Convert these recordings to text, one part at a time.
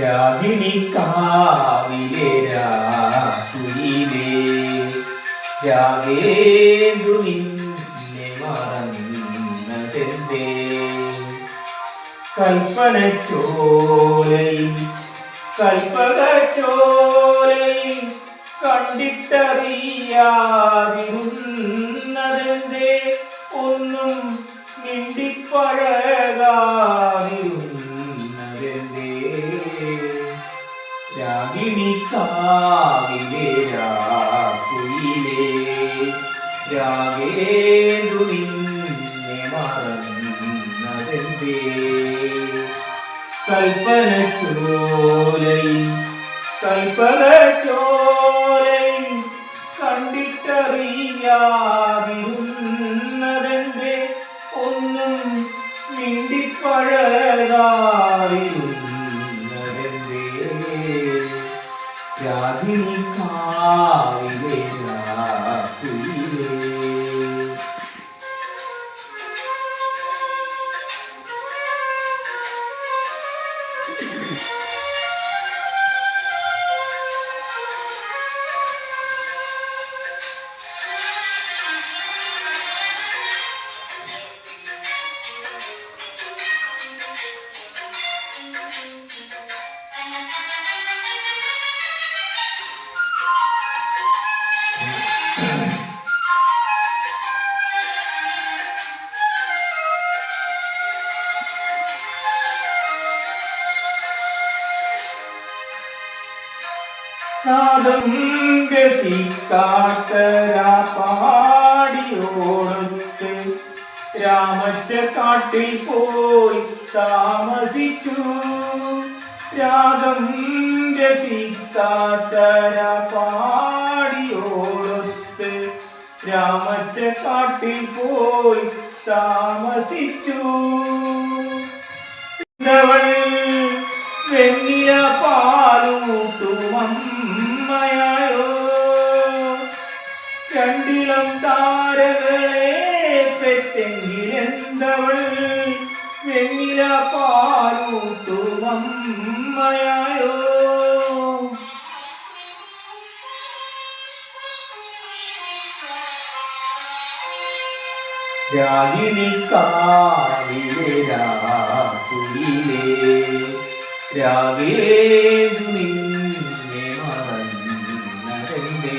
രാഗിണി കാവിലെ രാകുയിലേ രാഗേന്ദു നിന്നെ മറന്നതെന്തേ കൽപ്പന ചോലയിൽ കൽപ്പക ചോലയിൽ കണ്ടിട്ടറിയാതിരുന്നതെന്തേ? ഒന്നും മിണ്ടിപ്പഴകാതിരുന്നതെന്തേ രാഗിണി കാവിലെ രാകുയിലേ രാഗേന്ദു നിന്നെ മറന്നതെന്തേ? കൽപ്പന ചോലയിൽ കൽപ്പന ചോലയിൽ കണ്ടിട്ടറിയാതിരുന്നതെന്തേ? ഒന്നും മിണ്ടിപ്പഴകാതിരുന്നതെന്തേ രാഗിണി കാവിലെ രാകുയിലേ നാദം രസിക്കാത്തരാ പാടിയോടൊത്ത് രാമച്ച കാട്ടിൽ പോയി താമസിച്ചു. രാഗം രസിക്കാത്തരാ പാടിയോടൊത്ത് രാമച്ച കാട്ടിൽ പോയി താമസിച്ചു. താരകളെ പെറ്റെങ്കിലെന്തവൾ വെണ്ണില പാലൂട്ടുമമ്മയായോ രാഗേന്ദു നിന്നെ മറന്നതെന്തേ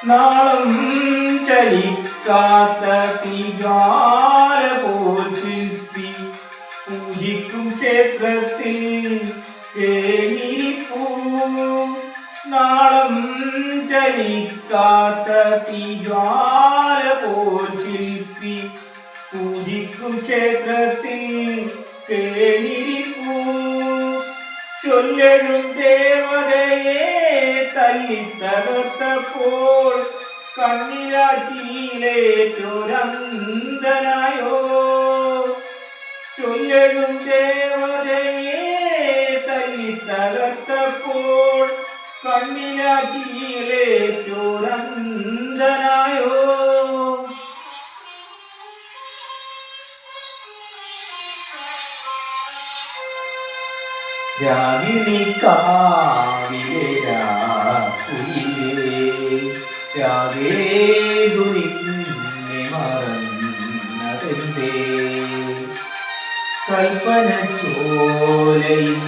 നാളം ചലിക്കാത്ത തീകാല പോൽ ശില്പി പൂജിക്കും ക്ഷേത്രത്തിൽ നാളും ചലിക്കാത്ത തീജ്വാല പോൽ ശില്പി പൂജിക്കും ക്ഷേത്രത്തിൽ കേണിരിപ്പൂ ചൊല്ലഴും ദേവതയെ തല്ലി കണ്ണിരാജിയിലെ കണ്ണിരാച്ചിയിലേറ്റൊരന്തനായോ ചൊല്ലഴും ദേവതയെ തല്ലി തകർത്തപ്പോൾ രാഗിണി കാവിലെ രാകുയിലേ രാഗേന്ദു നിന്നെ മറന്നതെന്തേ കൽപ്പന ചോലയും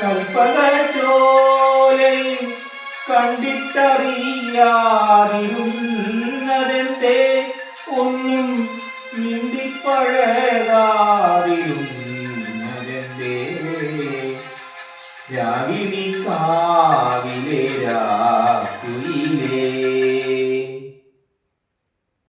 കൽപ്പന ചോലയും കണ്ടിട്ടറിയാതിരുന്നതെന്തേ? ഒന്നും മിണ്ടിപ്പഴകാതിരുന്നതെന്തേ രാഗിണി കാവിലെ രാ